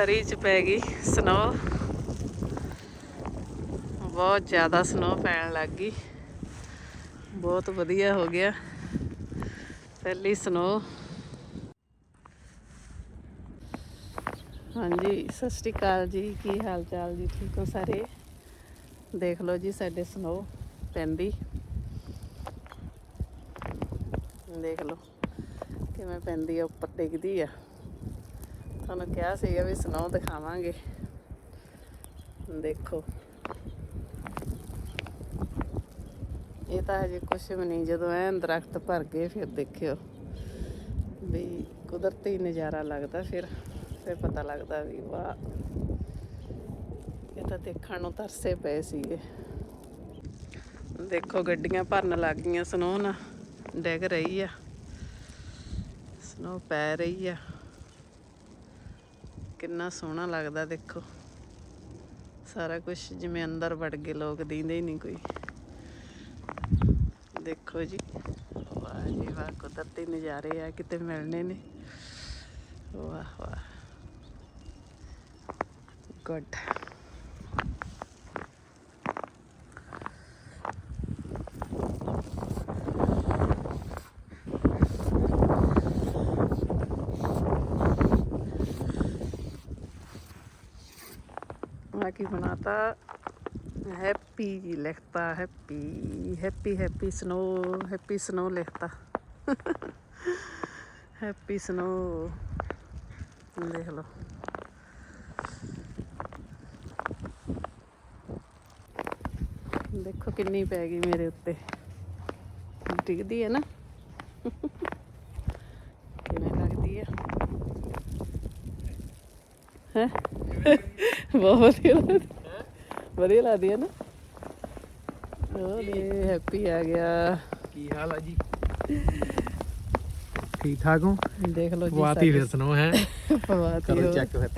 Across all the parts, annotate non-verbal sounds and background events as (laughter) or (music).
ਸਰੀ ਚ ਪੈ ਗਈ ਸਨੋ ਬਹੁਤ ਜ਼ਿਆਦਾ ਸਨੋ ਪੈਣ ਲੱਗ ਗਈ। ਬਹੁਤ ਵਧੀਆ ਹੋ ਗਿਆ। ਪਹਿਲੀ ਸਨੋ ਹਾਂਜੀ, ਸਤਿ ਸ਼੍ਰੀ ਅਕਾਲ ਜੀ। ਕੀ ਹਾਲ ਚਾਲ ਜੀ? ਠੀਕ ਹੋ ਸਾਰੇ? ਦੇਖ ਲਓ ਜੀ ਸਾਡੇ ਸਨੋ ਪੈਂਦੀ। ਦੇਖ ਲਓ ਕਿਵੇਂ ਪੈਂਦੀ ਆ, ਉੱਪਰ ਡਿੱਗਦੀ ਆ। ਤੁਹਾਨੂੰ ਕਿਹਾ ਸੀਗਾ ਵੀ ਸਨੋ ਦਿਖਾਵਾਂਗੇ। ਦੇਖੋ। ਇਹ ਤਾਂ ਹਜੇ ਕੁਛ ਵੀ ਨਹੀਂ, ਜਦੋਂ ਐਨ ਦਰਖਤ ਭਰ ਗਏ ਫਿਰ ਦੇਖਿਓ ਵੀ ਕੁਦਰਤੀ ਨਜ਼ਾਰਾ ਲੱਗਦਾ ਫਿਰ ਫਿਰ ਪਤਾ ਲੱਗਦਾ ਵੀ ਵਾਹ। ਇਹ ਤਾਂ ਦੇਖਣ ਨੂੰ ਤਰਸੇ ਪਏ ਸੀਗੇ। ਦੇਖੋ ਗੱਡੀਆਂ ਭਰਨ ਲੱਗ ਗਈਆਂ, ਸਨੋ ਨਾ ਡਿੱਗ ਰਹੀ ਆ। ਸਨੋ ਪੈ ਰਹੀ ਆ। ਕਿੰਨਾ ਸੋਹਣਾ ਲੱਗਦਾ, ਦੇਖੋ। ਸਾਰਾ ਕੁਝ ਜਿਵੇਂ ਅੰਦਰ ਵੜ ਗਏ, ਲੋਕ ਦੀਂਦੇ ਹੀ ਨਹੀਂ ਕੋਈ। ਦੇਖੋ ਜੀ, ਵਾਹ ਜੀ ਵਾਹ, ਕੁਦਰਤੀ ਨਜ਼ਾਰੇ ਆ, ਕਿਤੇ ਮਿਲਣੇ ਨੇ। ਵਾਹ ਵਾਹ। ਗੁੱਡ ਆ ਕੀ ਬਣਾਤਾ हैप्पी लिखता happy happy happy snow happy snow लिखता हैप्पी स्नो देख लो ਦੇਖੋ ਕਿੰਨੀ ਪੈ ਗਈ ਮੇਰੇ ਉੱਤੇ ਡਿੱਗਦੀ ਹੈ ਨਾ ਕਿਵੇਂ ਲੱਗਦੀ ਹੈ ਹੈ ਬਹੁਤ ਵਧੀਆ ਲੱਗਦੀ। ਵਧੀਆ ਲੱਗਦੀ ਹੈ ਨਾ। ਓਏ ਹੈਪੀ ਆ ਗਿਆ। ਕੀ ਹਾਲ ਆ ਜੀ? ਠੀਕ ਠਾਕ ਹੋ? ਦੇਖ ਲਓ ਜੀ ਵਾਤੀ ਫਿਰ ਸੁਣੋ ਹੈ? (laughs) ਪਵਾਤੀ ਕਰੋ ਚੈੱਕ ਫਿਰ।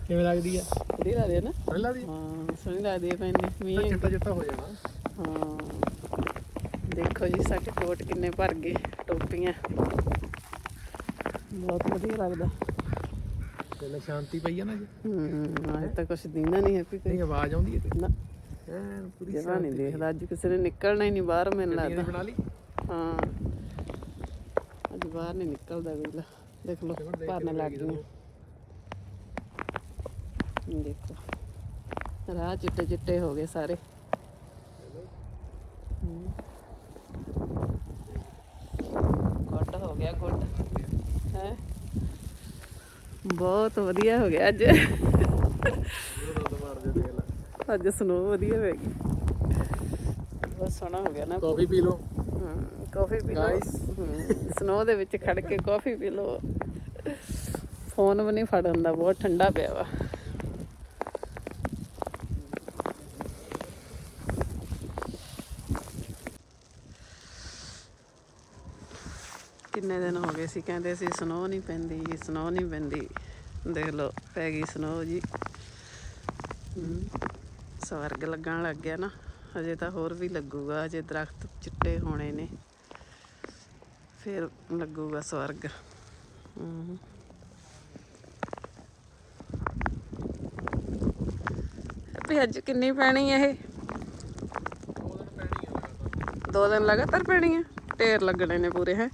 ਕਿਵੇਂ ਲੱਗਦੀ ਆ? ਵਧੀਆ ਲੱਗਦੀ ਹੈ ਨਾ? ਪਹਿਲਾਂ ਦੀ ਹਾਂ ਸੋਹਣੀ ਲੱਗਦੀ ਹੈ ਪੈਣੀ ਮੀਂਹ ਚਿੱਟਾ ਚਿੱਟਾ ਹੋ ਜਾਣਾ। ਹਾਂ। ਦੇਖੋ ਜੀ ਸਾਡੇ ਕੋਟ ਕਿੰਨੇ ਭਰ ਗਏ ਟੋਪੀਆਂ। ਬਹੁਤ ਵਧੀਆ ਲੱਗਦਾ। ਪਹਿਲਾਂ ਸ਼ਾਂਤੀ ਪਈ ਆ ਨਾ ਜੀ। ਹੂੰ ਅੱਜ ਤਾਂ ਕੁਛ ਦਿੰਦਾ ਨਹੀਂ ਹੈਪੀ ਕੋਈ ਨਹੀਂ ਆਵਾਜ਼ ਆਉਂਦੀ ਹੈ ਨਾ। ਐਨ ਪੂਰੀ ਜਰਾ ਨਹੀਂ ਦੇਖਦਾ ਅੱਜ ਕਿਸੇ ਨੇ ਨਿਕਲਣਾ ਹੀ ਨਹੀਂ ਬਾਹਰ ਮੈਨੂੰ ਲੱਗਦਾ। ਬਣਾ ਲਈ? ਹਾਂ। ਅੱਜ ਬਾਹਰ ਨਹੀਂ ਨਿਕਲਦਾ ਵੇਲਾ ਦੇਖ ਲਓ ਭਰਨ ਲੱਗ ਗਈਆਂ ਦੇਖੋ। ਰਾਹ ਚਿੱਟੇ ਚਿੱਟੇ ਹੋ ਗਏ ਸਾਰੇ। ਗੁੱਡ ਹੋ ਗਿਆ ਹੈ ਬਹੁਤ ਵਧੀਆ ਹੋ ਗਿਆ ਅੱਜ। ਅੱਜ ਸਨੋ ਵਧੀਆ ਹੋ ਗਈ। ਬਹੁਤ ਸੋਹਣਾ ਹੋ ਗਿਆ ਨਾ। ਕਾਫੀ ਪੀ ਲਓ। ਕਾਫੀ ਪੀ ਲਓ. ਸਨੋ ਦੇ ਵਿੱਚ ਖੜ ਕੇ ਕਾਫੀ ਪੀ ਲਓ। ਫੋਨ ਵੀ ਨਹੀਂ ਫੜ ਹੁੰਦਾ ਬਹੁਤ ਠੰਡਾ ਪਿਆ ਵਾ। ਕਿੰਨੇ ਦਿਨ ਹੋ ਗਏ ਸੀ, ਕਹਿੰਦੇ ਸੀ ਸਨੋ ਨਹੀਂ ਪੈਂਦੀ ਸਨੋ ਨਹੀਂ ਪੈਂਦੀ। ਦੇਖ ਲਓ, ਪੈ ਗਈ ਸਨੋ ਜੀ। ਸਵਰਗ ਲੱਗਣ ਲੱਗ ਗਿਆ ਨਾ, ਹਜੇ ਤਾਂ ਹੋਰ ਵੀ ਲੱਗੂਗਾ, ਹਜੇ ਦਰਖਤ ਚਿੱਟੇ ਹੋਣੇ ਨੇ। ਫਿਰ ਲੱਗੂਗਾ ਸਵਰਗ। ਹਮ। ਵੀ ਅੱਜ ਕਿੰਨੀ ਪੈਣੀ ਹੈ ਇਹ? ਦੋ ਦਿਨ ਲਗਾਤਾਰ ਪੈਣੀ ਹੈ ਢੇਰ ਲੱਗਣੇ ਨੇ ਪੂਰੇ, ਹੈ?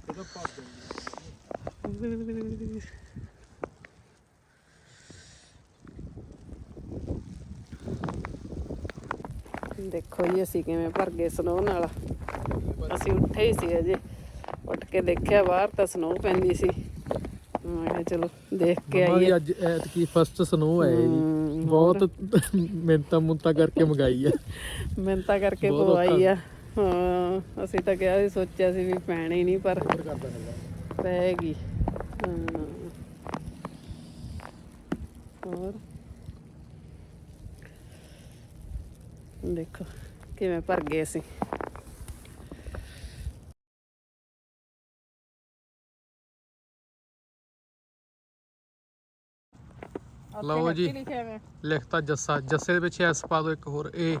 ਦੇਖੋ ਜੀ ਅਸੀਂ ਕਿਵੇਂ ਭਰ ਗਏ ਸਨੋ ਨਾਲ। ਅਸੀਂ ਉੱਠੇ ਹੀ ਸੀ ਅਜੇ। ਉੱਠ ਕੇ ਦੇਖਿਆ ਬਾਹਰ ਤਾਂ ਸਨੋ ਪੈਂਦੀ ਸੀ। ਮੈਂ ਕਿਹਾ ਚਲੋ ਦੇਖ ਕੇ ਆਈਏ। ਅੱਜ ਐਤਕੀ ਫਸਟ ਸਨੋ ਹੈ ਜੀ। ਬਹੁਤ ਮਿੰਤਾ ਮੁੰਤਾ ਕਰਕੇ ਮੰਗਾਈ ਆ। ਮਿਹਨਤਾਂ ਕਰਕੇ ਪਵਾਈ ਆ। ਹਾਂ ਅਸੀਂ ਤਾਂ ਕਿਹਾ ਸੀ ਸੋਚਿਆ ਸੀ ਵੀ ਪੈਣੀ ਨਹੀਂ ਪਰ ਪੈਗੀ ਹਾਂ ਹੋਰ? ਦੇਖੋ ਕਿਵੇਂ ਭਰ ਗਏ ਅਸੀਂ। ਲਓ ਜੀ। ਲਿਖਤਾ ਜੱਸਾ ਜੱਸੇ ਦੇ ਪਿੱਛੇ ਐਸ ਪਾ ਦਿਓ ਇੱਕ ਹੋਰ ਏ।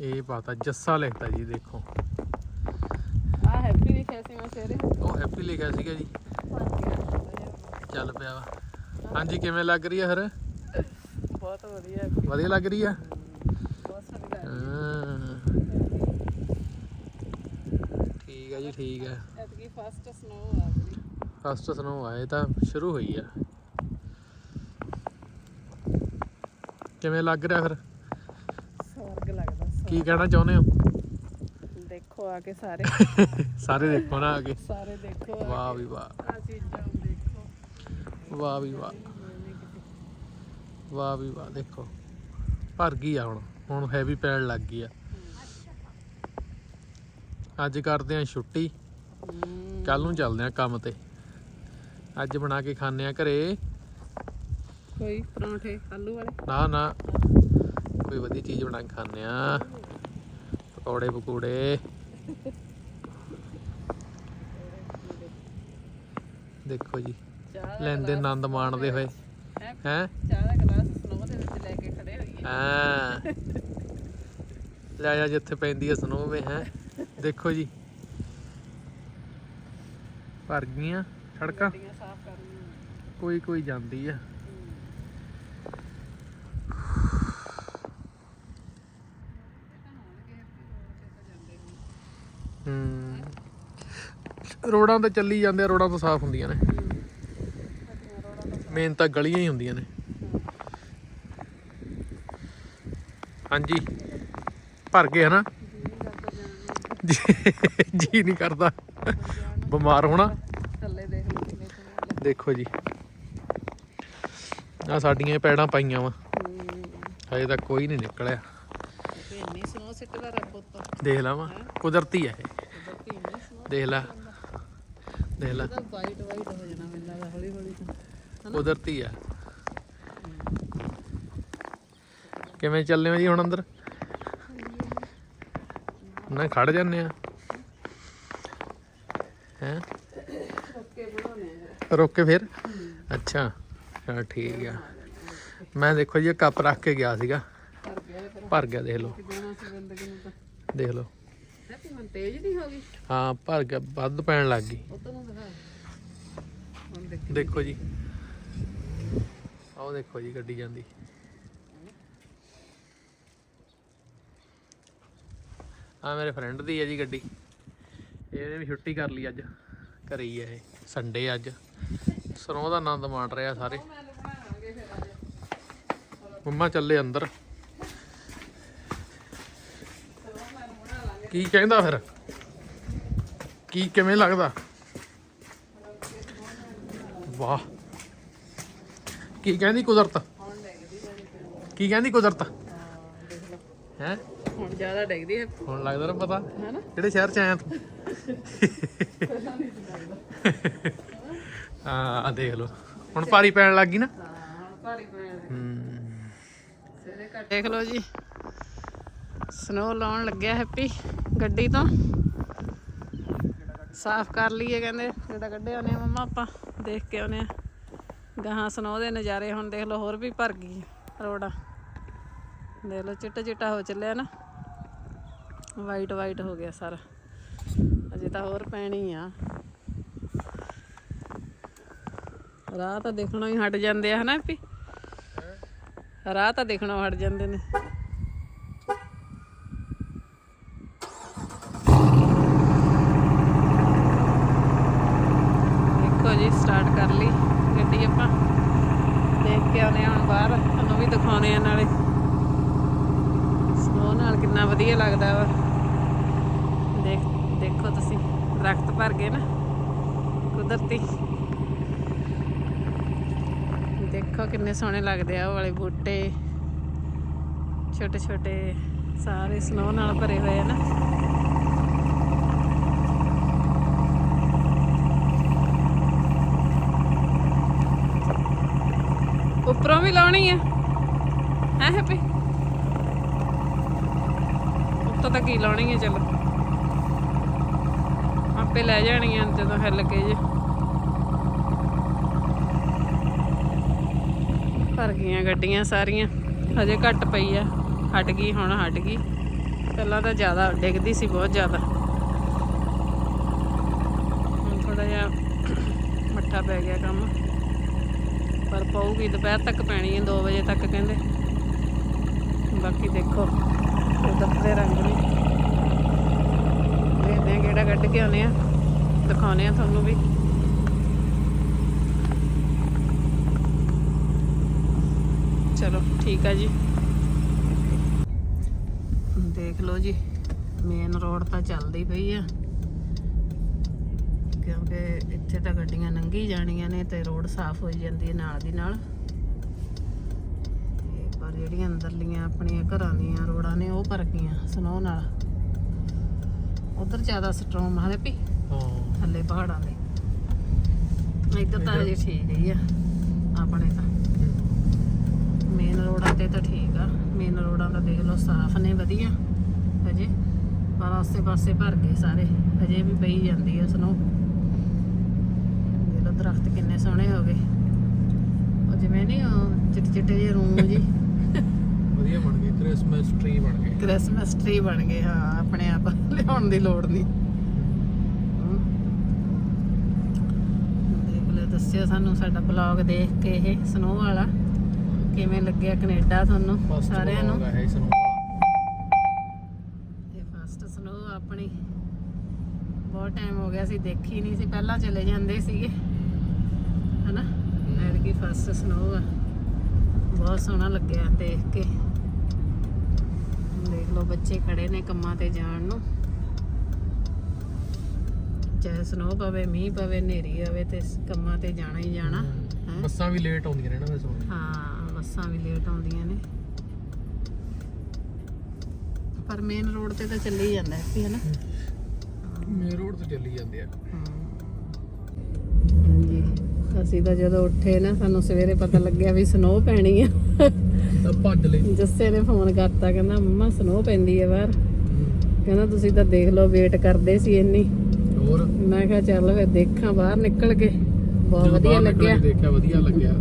ਇਹ ਪਾਤਾ ਜੱਸਾ ਲਿਖਤਾ ਜੀ ਦੇਖੋ। ਲਿਖਿਆ ਸੀ ਮੈਂ ਸਵੇਰੇ ਉਹ ਹੈਪੀ ਲਿਖਿਆ ਸੀਗਾ ਜੀ। ਚੱਲ ਪਿਆ ਵਾ। ਹਾਂਜੀ ਕਿਵੇਂ ਲੱਗ ਰਹੀ ਆ ਫਿਰ ਬਹੁਤ ਵਧੀਆ। ਵਧੀਆ ਲੱਗ ਰਹੀ ਆ? ਬਹੁਤ ਲੱਗ। ਠੀਕ ਆ ਜੀ ਠੀਕ ਆ। ਐਤਕੀ ਫਸਟ ਸਨੋ ਆ ਗਈ। ਫਸਟ ਸਨੋ ਆਏ ਤਾਂ ਸ਼ੁਰੂ ਹੋਈ ਆ। ਕਿਵੇਂ ਲੱਗ ਰਿਹਾ ਫਿਰ? ਸਵਰਗ ਲੱਗਦਾ ਕੀ ਕਹਿਣਾ ਚਾਹੁੰਦੇ ਹੋ। ਦੇਖੋ ਆ ਕੇ ਸਾਰੇ। ਸਾਰੇ ਦੇਖੋ ਨਾ ਕੇ। ਸਾਰੇ ਦੇਖੋ ਵਾਹ ਵੀ ਵਾਹ। ਆ ਚੀਜ਼ਾਂ ਨੂੰ ਦੇਖੋ। ਵਾਹ ਵੀ ਵਾਹ। ਵਾਹ ਵੀ ਵਾਹ ਦੇਖੋ। ਭਰ ਗਈ ਆ ਹੁਣ। ਹੁਣ ਹੈਵੀ ਪੈਣ ਲੱਗ ਗਈ ਆ। ਅੱਜ ਕਰਦੇ ਆ ਛੁੱਟੀ। ਕੱਲ ਨੂੰ ਚੱਲਦੇ ਆ ਕੰਮ ਤੇ। ਅੱਜ ਬਣਾ ਕੇ ਖਾਣੇ ਆ ਘਰੇ। ਕੋਈ ਪਰੌਂਠੇ ਆਲੂ ਵਾਲੇ? ਨਾ ਨਾ। ਕੋਈ ਵਧੀਆ ਚੀਜ਼ ਬਣਾ ਕੇ ਖਾਣੇ ਆ। ਪਕੌੜੇ ਪਕੌੜੇ। ਦੇਖੋ ਜੀ ਲੈਂਦੇ ਆਨੰਦ ਮਾਣਦੇ ਹੋਏ। ਹੈਂ? ਚਾਹ ਦਾ ਗਲਾਸ ਸਨੋ ਦੇ ਵਿੱਚ ਲੈ ਕੇ ਖੜੇ ਹੋਈਏ। ਹਾਂ। ਲੈ ਜਾ ਜਿੱਥੇ ਪੈਂਦੀ ਹੈ ਸਨੋਵੇ ਹੈ? ਦੇਖੋ ਜੀ। ਭਰ ਗਈਆਂ ਸੜਕਾਂ। ਕੋਈ ਕੋਈ ਜਾਂਦੀ ਆ ਹੂੰ ਰੋਡਾਂ ਤੇ ਚੱਲੀ ਜਾਂਦੇ ਆ ਰੋਡਾਂ ਤਾਂ ਸਾਫ਼ ਹੁੰਦੀਆਂ ਨੇ। ਮੇਨ ਤਾਂ ਗਲੀਆਂ ਹੀ ਹੁੰਦੀਆਂ ਨੇ। ਹਾਂਜੀ। ਭਰ ਗਏ ਹਨਾ? ਜੀ ਨਹੀਂ ਕਰਦਾ। ਬਿਮਾਰ ਹੋਣਾ। ਦੇਖ ਜੀ। ਆ ਸਾਡੀਆਂ ਪੈੜਾਂ ਪਾਈਆਂ ਵਾ। ਹਜੇ ਤੱਕ ਕੋਈ ਨਹੀਂ ਨਿਕਲਿਆ। ਦੇਖ ਲਾਵਾਂ ਕੁਦਰਤੀ ਆ ਇਹ। ਕੁਦਰਤੀ ਸਨੋ ਦੇਖ ਲਾ। ਦੇਖ ਲਾ। ਤਾਂ ਵਾਈਟ ਵਾਈਟ ਹੋ ਜਾਣਾ ਮੈਨੂੰ ਲੱਗਦਾ ਹੌਲੀ ਹੌਲੀ ਤਾਂ। ਕੁਦਰਤੀ ਆ। ਕਿਵੇਂ ਚੱਲੇ ਹੋ ਜੀ ਹੁਣ ਅੰਦਰ? ਨਾ ਖੜ ਜਾਂਦੇ ਆ। ਹੈ? ਰੋਕ ਕੇ ਫਿਰ। ਅੱਛਾ ਚਲ ਠੀਕ ਆ। ਮੈਂ ਦੇਖੋ ਜੀ ਇਹ ਕੱਪ ਰੱਖ ਕੇ ਗਿਆ ਸੀਗਾ। ਭਰ ਗਿਆ ਦੇਖ ਲਓ। ਦੇਖ ਲਓ। ਹੈਪੀ ਮਨ ਤੇਜ਼ ਨਹੀਂ ਹੋ ਗਈ? ਹਾਂ ਭਰ ਗਿਆ ਵੱਧ ਪੈਣ ਲੱਗ ਗਈ। ਉਤੋਂ ਨੂੰ ਦਿਖਾ। ਹੁਣ ਦੇਖ। ਦੇਖੋ ਜੀ। ਆਓ ਦੇਖੋ ਜੀ ਗੱਡੀ ਜਾਂਦੀ। ਆ ਮੇਰੇ ਫਰੈਂਡ ਦੀ ਹੈ ਜੀ ਗੱਡੀ। ਇਹਨੇ ਵੀ ਛੁੱਟੀ ਕਰ ਲਈ ਅੱਜ। ਘਰੇ ਹੀ ਹੈ ਇਹ। ਸੰਡੇ ਅੱਜ। ਸਰੋਂ ਦਾ ਆਨੰਦ ਮਾਣ ਰਿਹਾ ਸਾਰੇ। ਮੰਮਾ ਚੱਲੇ ਅੰਦਰ। ਕੀ ਕਹਿੰਦਾ ਫਿਰ? ਕੀ ਕਿਵੇਂ ਲੱਗਦਾ? ਵਾਹ। ਕੀ ਕਹਿੰਦੀ ਕੁਦਰਤ? ਕੀ ਕਹਿੰਦੀ ਕੁਦਰਤ? ਹੈ? ਹੁਣ ਜ਼ਿਆਦਾ ਡਿੱਗਦੀ ਹੈ। ਹੁਣ ਲੱਗਦਾ ਨਾ ਪਤਾ। ਕਿਹੜੇ ਸ਼ਹਿਰ ਚ ਆਇਆ ਤੂੰ? ਆ ਦੇਖ ਲਓ। ਹੁਣ ਭਾਰੀ ਪੈਣ ਲੱਗ ਗਈ ਨਾ? ਹਾਂ ਹੁਣ ਭਾਰੀ ਪੈਣ ਘੱਟ ਦੇਖ ਲਓ ਜੀ। ਸਨੋ ਲਾਉਣ ਲੱਗਿਆ ਹੈਪੀ ਗੱਡੀ ਤੋਂ। ਸਾਫ਼ ਕਰ ਲਈਏ ਕਹਿੰਦੇ ਜਿਹੜਾ ਕੱਢੇ ਆਉਨੇ ਆ ਮੰਮਾ ਆਪਾਂ ਦੇਖ ਕੇ ਆਉਨੇ ਆ ਗਾਹਾਂ ਸਨੋ ਦੇ ਨਜ਼ਾਰੇ ਹੁਣ ਦੇਖ ਲਓ ਹੋਰ ਵੀ ਭਰ ਗਈ ਰੋਡਾਂ। ਦੇਖ ਲਓ ਚਿੱਟਾ ਚਿੱਟਾ ਹੋ ਚੱਲਿਆ ਨਾ। ਵਾਈਟ ਵਾਈਟ ਹੋ ਗਿਆ ਸਾਰਾ। ਅਜੇ ਤਾਂ ਹੋਰ ਪੈਣੀ ਆ। ਰਾਹ ਤਾਂ ਦੇਖਣੋਂ ਹੀ ਹਟ ਜਾਂਦੇ ਆ ਹਨਾ ਹੈਪੀ? ਰਾਹ ਤਾਂ ਦੇਖਣੋਂ ਹਟ ਜਾਂਦੇ ਨੇ ਦੇਖੋ ਜੀ ਸਟਾਰਟ ਕਰ ਲਈ ਗੱਡੀ ਆਪਾਂ ਦੇਖ ਕੇ ਆਉਨੇ ਹੁਣ ਬਾਹਰ ਤੁਹਾਨੂੰ ਵੀ ਦਿਖਾਉਨੇ ਆ ਨਾਲੇ ਸਨੋ ਨਾਲ ਕਿੰਨਾ ਵਧੀਆ ਲੱਗਦਾ ਵਾ ਦੇਖ ਦੇਖੋ ਤੁਸੀਂ ਦਰਖਤ ਭਰ ਗਏ ਨਾ ਕੁਦਰਤੀ ਦੇਖੋ ਕਿੰਨੇ ਸੋਹਣੇ ਲੱਗਦੇ ਆ ਉਹ ਵਾਲੇ ਬੂਟੇ। ਛੋਟੇ ਛੋਟੇ ਸਾਰੇ ਸਨੋ ਨਾਲ ਭਰੇ ਹੋਏ ਆ ਨਾ। ਉੱਪਰੋਂ ਵੀ ਲਾਉਣੀ ਆ। ਹੈ ਹੈਪੀ? ਉੱਤੋਂ ਤਾਂ ਕੀ ਲਾਉਣੀ ਹੈ ਚਲੋ। ਆਪੇ ਲੈ ਜਾਣੀਆਂ ਜਦੋਂ ਹਿੱਲ ਕੇ ਜੇ। ਭਰ ਗਈਆਂ ਗੱਡੀਆਂ ਸਾਰੀਆਂ। ਹਜੇ ਘੱਟ ਪਈ ਆ। ਹਟ ਗਈ, ਹੁਣ ਹਟ ਗਈ। ਪਹਿਲਾਂ ਤਾਂ ਜ਼ਿਆਦਾ ਡਿੱਗਦੀ ਸੀ ਬਹੁਤ ਜ਼ਿਆਦਾ। ਹੁਣ ਥੋੜਾ ਜਿਹਾ ਮੱਠਾ ਪੈ ਗਿਆ ਕੰਮ। ਪਰ ਪਊਗੀ, ਦੁਪਹਿਰ ਤੱਕ ਪੈਣੀ ਹੈ 2 ਵਜੇ ਤੱਕ ਕਹਿੰਦੇ। ਬਾਕੀ ਦੇਖੋ ਦੱਸਦੇ ਰੰਗ ਨੇ। ਦੇਖਦੇ ਆ ਕਿਹੜਾ ਕੱਢ ਕੇ ਆਉਨੇ ਆ ਦਿਖਾਉਨੇ ਆ ਤੁਹਾਨੂੰ ਵੀ। ਚਲੋ ਠੀਕ ਆ ਜੀ। ਦੇਖ ਲਓ ਜੀ ਮੇਨ ਰੋਡ ਤਾਂ ਚੱਲਦੀ ਪਈ ਆ। ਕਿਉਂਕਿ ਇੱਥੇ ਤਾਂ ਗੱਡੀਆਂ ਲੰਘੀ ਜਾਣੀਆਂ ਨੇ ਤੇ ਰੋਡ ਸਾਫ਼ ਹੋਈ ਜਾਂਦੀ ਹੈ ਨਾਲ ਦੀ ਨਾਲ। ਪਰ ਜਿਹੜੀਆਂ ਅੰਦਰਲੀਆਂ ਆਪਣੀਆਂ ਘਰਾਂ ਦੀਆਂ ਰੋਡਾਂ ਨੇ ਉਹ ਭਰ ਗਈਆਂ ਸਨੋ ਨਾਲ। ਉਧਰ ਜ਼ਿਆਦਾ ਸਟਰੋਮ ਆ ਪੀ ਹਾਂ। ਥੱਲੇ ਪਹਾੜਾਂ ਦੇ ਇੱਧਰ ਤਾਂ ਅਜੇ ਠੀਕ ਹੀ ਆ ਆਪਣੇ ਤਾਂ। ਮੇਨ ਰੋਡਾਂ ਤੇ ਤਾਂ ਠੀਕ ਆ। ਮੇਨ ਰੋਡਾਂ ਦਾ ਦੇਖ ਲਓ ਸਾਫ਼ ਨੇ ਵਧੀਆ ਹਜੇ। ਪਰ ਆਸੇ ਪਾਸੇ ਭਰ ਗਏ ਸਾਰੇ ਹਜੇ ਵੀ ਪਈ ਜਾਂਦੀ ਆ ਸਨੋ ਦੇਖ ਲਓ ਦਰਖਤ ਕਿੰਨੇ ਸੋਹਣੇ ਹੋ ਗਏ। ਉਹ ਜਿਵੇਂ ਨਹੀਂ ਉਹ ਚਿੱਟੇ ਚਿੱਟੇ ਜਿਹੇ ਰੂਮ ਜੀ। ਵਧੀਆ ਬਣ ਗਈ ਕ੍ਰਿਸਮਸ ਟ੍ਰੀ ਬਣ ਗਏ। ਕ੍ਰਿਸਮਸ ਟ੍ਰੀ ਬਣ ਗਏ ਹਾਂ ਆਪਣੇ ਆਪ ਲਿਆਉਣ ਦੀ ਲੋੜ ਨਹੀਂ ਦੱਸਿਓ ਸਾਨੂੰ ਸਾਡਾ ਬਲੌਗ ਦੇਖ ਕੇ ਇਹ ਸਨੋ ਵਾਲਾ। ਕਿਵੇਂ ਲੱਗਿਆ ਕੈਨੇਡਾ ਤੁਹਾਨੂੰ ਸਾਰਿਆਂ ਨੂੰ? ਤੇ ਫਸਟ ਸਨੋ ਆਪਣੀ। ਬਹੁਤ ਟਾਈਮ ਹੋ ਗਿਆ ਸੀ ਦੇਖੀ ਨਹੀਂ ਸੀ ਪਹਿਲਾਂ ਚਲੇ ਜਾਂਦੇ ਸੀਗੇ। ਹਨਾ? ਐਤਕੀ ਫਸਟ ਸਨੋ ਆ। ਬਹੁਤ ਸੋਹਣਾ ਲੱਗਿਆ ਦੇਖ ਕੇ। ਦੇਖ ਲਓ ਬੱਚੇ ਖੜੇ ਨੇ ਕੰਮਾਂ ਤੇ ਜਾਣ ਨੂੰ। ਚਾਹੇ ਸਨੋ ਪਵੇ ਮੀਂਹ ਪਵੇ ਹਨੇਰੀ ਆਵੇ ਤੇ ਕੰਮਾਂ ਤੇ ਜਾਣਾ ਹੀ ਜਾਣਾ? ਬੱਸਾਂ ਵੀ ਲੇਟ ਆਉਂਦੀਆਂ ਨੇ ਨਾ ਵੈਸੇ। ਹਾਂ ਬੱਸਾਂ ਵੀ ਲੇਟ ਆਉਂਦੀਆਂ ਨੇ। ਪਰ ਮੇਨ ਰੋਡ ਤੇ ਤਾਂ ਚੱਲੀ ਜਾਂਦਾ ਹੈ ਹੈ ਨਾ ਮੇਨ ਰੋਡ ਤੇ ਚੱਲੀ ਜਾਂਦੇ ਆ। ਹਾਂਜੀ ਅਸੀਂ ਤਾਂ ਜਦੋਂ ਉੱਠੇ ਨਾ ਸਾਨੂੰ ਸਵੇਰੇ ਪਤਾ ਲੱਗਿਆ ਵੀ ਸਨੋ ਪੈਣੀ ਆ। ਤਾਂ ਭੱਜ ਲੈ ਜੱਸੇ ਨੇ ਫੋਨ ਕਰਤਾ ਕਹਿੰਦਾ ਮੰਮਾ ਸਨੋ ਪੈਂਦੀ ਹੈ ਬਾਹਰ। ਕਹਿੰਦਾ ਤੁਸੀਂ ਤਾਂ ਦੇਖ ਲਓ ਵੇਟ ਕਰਦੇ ਸੀ ਇੰਨੀ। ਹੋਰ? ਮੈਂ ਕਿਹਾ ਚੱਲ ਫਿਰ ਦੇਖਾਂ ਬਾਹਰ ਨਿਕਲ ਕੇ। ਬਹੁਤ ਵਧੀਆ ਲੱਗਿਆ। ਦੇਖਿਆ ਵਧੀਆ ਲੱਗਿਆ।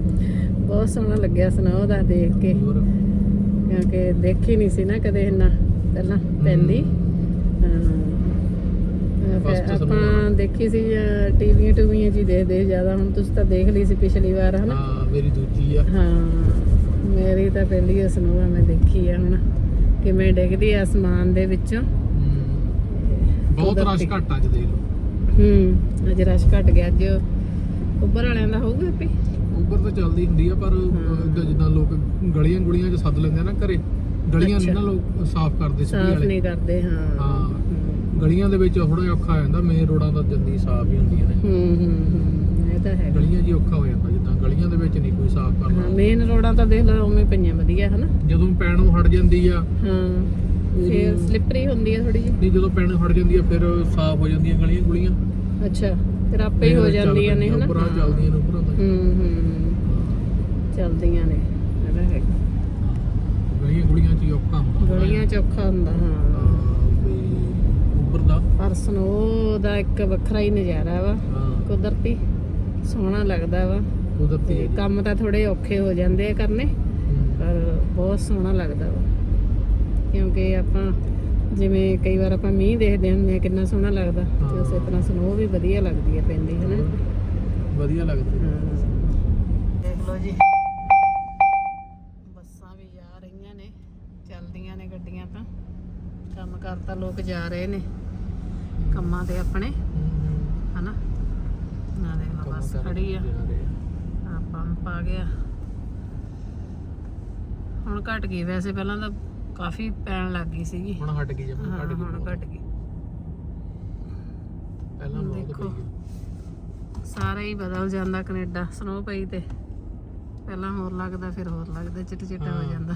ਬਹੁਤ ਸੋਹਣਾ ਲੱਗਿਆ ਸਨੋ ਦਾ ਦੇਖ ਕੇ। ਕਿਉਂਕਿ ਦੇਖੀ ਨਹੀਂ ਸੀ ਨਾ ਕਦੇ ਇੰਨਾ ਪਹਿਲਾਂ ਪੈਂਦੀ ਆਪਾਂ ਦੇਖੀ ਸੀ ਟੀਵੀਆਂ ਟੂਵੀਆਂ ਜੀ ਦੇਖਦੇ ਜ਼ਿਆਦਾ। ਹੁਣ ਤੁਸੀਂ ਤਾਂ ਦੇਖ ਲਈ ਸੀ ਪਿਛਲੀ ਵਾਰ ਹਨਾ? ਹਾਂ ਮੇਰੀ ਦੂਜੀ ਆ। ਹਾਂ ਮੇਰੀ ਤਾਂ ਪਹਿਲੀ ਸਨੋ ਆ ਮੈਂ ਦੇਖੀ ਆ ਹੁਣ ਕਿਵੇਂ ਡਿੱਗਦੀ ਆ ਅਸਮਾਨ ਦੇ ਵਿੱਚੋਂ। ਬਹੁਤ ਰਸ਼। ਘੱਟ ਅੱਜ ਦੇਖ ਲਓ। ਹੂੰ ਅੱਜ ਰਸ਼ ਘਟ ਗਿਆ ਅੱਜ ਉੱਪਰ ਵਾਲਿਆਂ ਦਾ ਹੋਊਗਾ ਵੀ ਉੱਪਰ ਤਾਂ ਚੱਲਦੀ ਹੁੰਦੀ ਆ ਪਰ। ਅਹ, ਜਿੱਦਾਂ ਲੋਕ ਗਲੀਆਂ ਗੁਲੀਆਂ 'ਚ ਸੱਦ ਲੈਂਦੇ ਆ ਨਾ ਘਰੇ ਗਲੀਆਂ ਨਹੀਂ ਨਾ ਲੋਕ ਸਾਫ਼ ਕਰਦੇ ਸਿੱਧੀ ਸਾਫ਼ ਵਾਲੇ। ਨਹੀਂ ਕਰਦੇ ਹਾਂ। ਹਾਂ। ਹੂੰ। ਗਲੀਆਂ ਦੇ ਵਿੱਚ ਥੋੜਾ ਜਿਹਾ ਔਖਾ ਹੋ ਜਾਂਦਾ ਮੇਨ ਰੋਡਾਂ ਤਾਂ ਜਲਦੀ ਸਾਫ਼ ਹੀ ਹੁੰਦੀਆਂ ਨੇ। ਹੂੰ ਹੂੰ ਇਹ ਤਾਂ ਹੈ। ਗਲੀਆਂ 'ਚ ਹੀ ਔਖਾ ਹੋ ਜਾਂਦਾ ਜਿੱਦਾਂ ਗਲੀਆਂ ਦੇ ਵਿੱਚ ਨਹੀਂ ਕੋਈ ਸਾਫ਼ ਹਾਂ ਕਰਦਾ ਮੇਨ ਰੋਡਾਂ ਤਾਂ ਦੇਖ ਲਓ ਉਵੇਂ ਪਈਆਂ ਵਧੀਆ ਹਨਾ? ਜਦੋਂ ਪੈਣੋਂ ਹਟ ਜਾਂਦੀ ਆ ਹਾਂ ਫਿਰ ਸਲਿੱਪਰੀ ਹੁੰਦੀ ਹੈ ਥੋੜੀ ਜਿਹੀ। ਨਹੀਂ ਜਦੋਂ ਪੈਣੋਂ ਹਟ ਜਾਂਦੀ ਆ ਫਿਰ ਸਾਫ਼ ਹੋ ਜਾਂਦੀਆਂ ਗਲੀਆਂ ਗੁਲੀਆਂ। ਅੱਛਾ ਫਿਰ ਆਪੇ ਹੀ ਜਾਂਦੀਆਂ ਨੇ ਹਨਾ? ਉੱਪਰਾਂ ਚੱਲਦੀਆਂ ਨੇ ਉੱਪਰਾਂ। ਹੂੰ ਹੂੰ ਚੱਲਦੀਆਂ ਨੇ। ਇਹਦਾ ਹੈ ਗਲੀਆਂ ਗੁਲੀਆਂ 'ਚ ਹੀ ਔਖਾ ਹੁੰਦਾ। ਗਲੀਆਂ ਚ ਔਖਾ ਹੁੰਦਾ ਹਾਂ। ਹਾਂ, ਵੀ ਉੱਪਰ ਦਾ ਪਰ ਸਨੋ ਦਾ ਇੱਕ ਵੱਖਰਾ ਹੀ ਨਜ਼ਾਰਾ ਵਾ। ਹਾਂ। ਕੁਦਰਤੀ ਸੋਹਣਾ ਲੱਗਦਾ ਵਾ। ਕੁਦਰਤੀ ਤੇ ਹੈ ਜੀ। ਕੰਮ ਤਾਂ ਥੋੜੇ ਔਖੇ ਹੋ ਜਾਂਦੇ ਆ ਕਰਨੇ। ਪਰ ਬਹੁਤ ਸੋਹਣਾ ਲੱਗਦਾ ਵਾ। ਕਿਉਂਕਿ ਆਪਾਂ ਜਿਵੇਂ ਕਈ ਵਾਰ ਆਪਾਂ ਮੀਂਹ ਦੇਖਦੇ ਹੁੰਦੇ ਆ ਕਿੰਨਾ ਸੋਹਣਾ ਲੱਗਦਾ। ਤੇ ਹਾਂ। ਉਸੇ ਤਰ੍ਹਾਂ ਸਨੋ ਵੀ ਵਧੀਆ ਲੱਗਦੀ ਹੈ ਪੈਂਦੀ ਹੈ। ਨਾ ਵਧੀਆ ਲੱਗਦਾ ਦੇਖ ਲਓ ਜੀ ਬੱਸਾਂ ਵੀ ਜਾ ਰਹੀਆਂ ਨੇ ਚੱਲਦੀਆਂ ਨੇ ਗੱਡੀਆਂ ਤਾਂ ਕੰਮ ਕਰਤਾ ਲੋਕ ਜਾ ਰਹੇ ਨੇ ਕੰਮਾਂ ਤੇ ਆਪਣੇ ਹਨਾ? ਨਾ ਦੇਖ ਬੱਸ ਖੜੀ ਆ। ਆ। ਪੰਪ ਆ ਗਿਆ। ਹੁਣ ਘਟ ਗਈ ਵੈਸੇ ਪਹਿਲਾਂ ਤਾਂ ਕਾਫੀ ਪੈਣ ਲੱਗ ਗਈ ਸੀਗੀ। ਹੁਣ ਹਟ ਗਈ ਜਮਾ ਹਟ ਗਈ ਹੁਣ। ਘਟ ਗਈ। ਪਹਿਲਾਂ ਬਹੁਤ ਦੇਖੋ। ਪਈ ਸਾਰਾ ਹੀ ਬਦਲ ਜਾਂਦਾ ਕੈਨੇਡਾ ਸਨੋ ਪਈ ਤੇ। ਪਹਿਲਾਂ ਹੋਰ ਲੱਗਦਾ ਫਿਰ ਹੋਰ ਲੱਗਦਾ ਚਿੱਟ ਚਿੱਟਾ ਹਾਂ। ਜਾਂਦਾ।